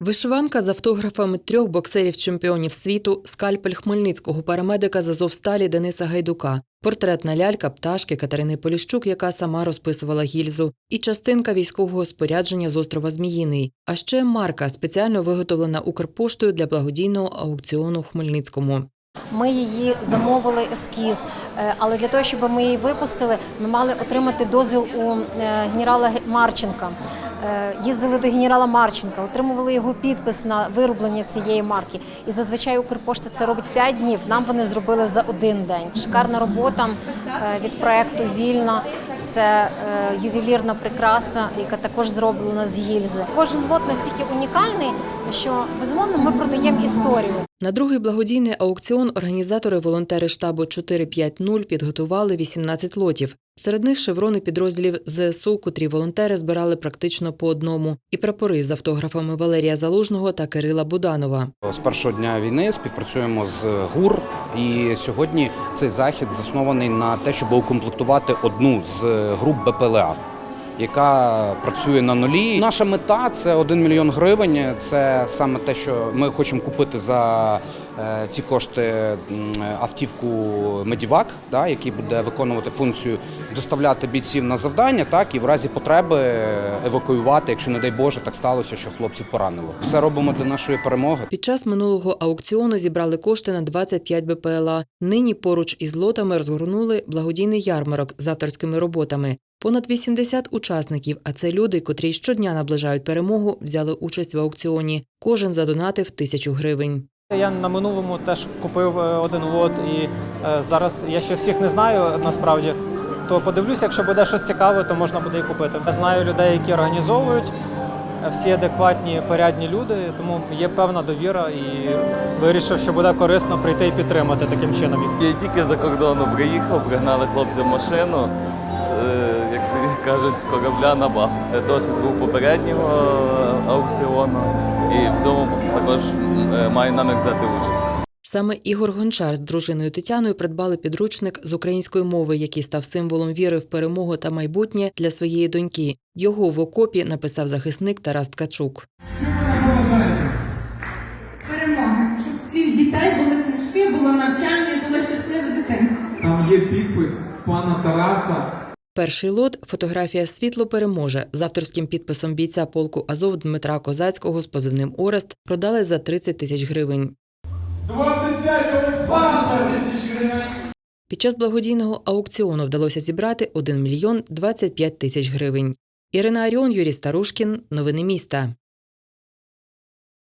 Вишиванка з автографами трьох боксерів-чемпіонів світу, скальпель хмельницького парамедика з Азовсталі Дениса Гайдука, портретна лялька пташки Катерини Поліщук, яка сама розписувала гільзу, і частинка військового спорядження з острова Зміїний. А ще марка, спеціально виготовлена Укрпоштою для благодійного аукціону в Хмельницькому. Ми її замовили ескіз, е, але для того, щоб ми її випустили, ми мали отримати дозвіл у е, генерала Марченка. Е, Їздили до генерала Марченка, отримували його підпис на вироблення цієї марки. І зазвичай Укрпошта це робить 5 днів. Нам вони зробили за один день. Шикарна робота е, від проекту Вільна. Це е, ювелірна прикраса, яка також зроблена з гільзи. Кожен лот настільки унікальний, що безумовно ми продаємо історію. На другий благодійний аукціон організатори волонтери штабу 450 підготували 18 лотів. Серед них шеврони підрозділів ЗСУ, котрі волонтери збирали практично по одному, і прапори з автографами Валерія Залужного та Кирила Буданова. З першого дня війни співпрацюємо з ГУР, і сьогодні цей захід заснований на те, щоб укомплектувати одну з груп БПЛА, яка працює на нулі. Наша мета це 1 мільйон гривень. Це саме те, що ми хочемо купити за е, ці кошти автівку Медівак, да, який буде виконувати функцію доставляти бійців на завдання, так і в разі потреби евакуювати, якщо не дай Боже, так сталося, що хлопців поранило. Все робимо для нашої перемоги. Під час минулого аукціону зібрали кошти на 25 БПЛА. Нині поруч із лотами розгорнули благодійний ярмарок з авторськими роботами. Понад 80 учасників, а це люди, котрі щодня наближають перемогу, взяли участь в аукціоні. Кожен задонатив тисячу гривень. Я на минулому теж купив е, один лот, і е, зараз я ще всіх не знаю насправді. То подивлюся, якщо буде щось цікаве, то можна буде і купити. Я знаю людей, які організовують, е, всі адекватні, порядні люди, тому є певна довіра і вирішив, що буде корисно прийти і підтримати таким чином. Я тільки за кордону приїхав, пригнали хлопців машину, кажуть, з корабля на бах. Досвід був попереднього аукціону і в цьому також е, маю намір взяти участь. Саме Ігор Гончар з дружиною Тетяною придбали підручник з української мови, який став символом віри в перемогу та майбутнє для своєї доньки. Його в окопі написав захисник Тарас Ткачук. перемоги, щоб всіх дітей були книжки, було навчання було щасливе дитинство. Там є підпис пана Тараса. Перший лот фотографія Світло переможе з авторським підписом бійця полку Азов Дмитра Козацького з позивним Орест продали за 30 тисяч гривень. 25 Олександр! Під час благодійного аукціону вдалося зібрати 1 мільйон 25 тисяч гривень. Ірина Аріон, Юрій Старушкін. Новини міста.